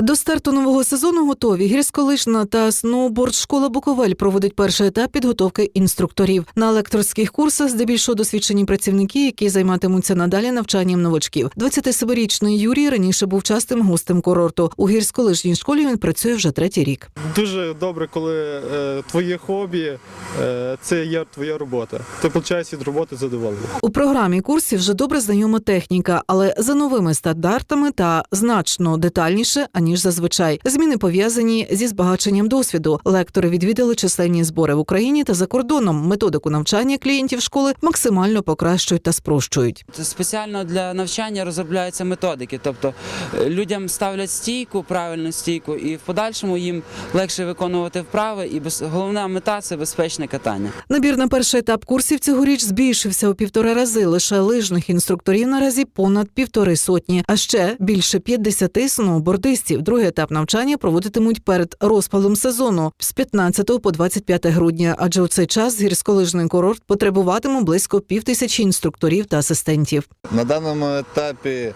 До старту нового сезону готові. Гірськолижна та сноуборд школа Буковель проводить перший етап підготовки інструкторів. На лекторських курсах здебільшого досвідчені працівники, які займатимуться надалі навчанням новачків. 27-річний Юрій раніше був частим гостем курорту. У гірськолижній школі він працює вже третій рік. Дуже добре, коли е, твоє хобі е, це є твоя робота. Ти получаєш від роботи задоволення. У програмі курсів вже добре знайома техніка, але за новими стандартами та значно детальніше аніж зазвичай. Зміни пов'язані зі збагаченням досвіду. Лектори відвідали численні збори в Україні та за кордоном. Методику навчання клієнтів школи максимально покращують та спрощують. Спеціально для навчання розробляються методики, тобто е, людям ставлять стійку, правильну стійку, і в подальшому їм легше виконувати вправи. І без- головна мета це безпечне катання. Набір на перший етап курсів цьогоріч збільшився у півтора рази. Лише лижних інструкторів наразі понад півтори сотні, а ще більше 50 сноубордистів. Другий етап навчання проводитимуть перед розпалом сезону з 15 по 25 грудня. Адже у цей час гірськолижний курорт потребуватиме близько півтисячі інструкторів та асистентів. На даному етапі е,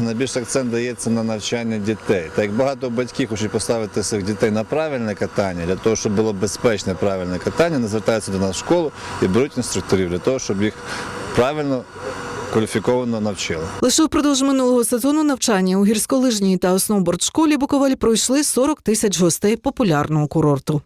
найбільший акцент дається на навчання дітей. Так як багато батьків хочуть поставити своїх дітей на правильне катання, для того, щоб було безпечне правильне катання, вони звертаються до нас в школу і беруть інструкторів для того, щоб їх правильно кваліфіковано навчили. Лише впродовж минулого сезону навчання у гірськолижній та сноуборд школі Буковель пройшли 40 тисяч гостей популярного курорту.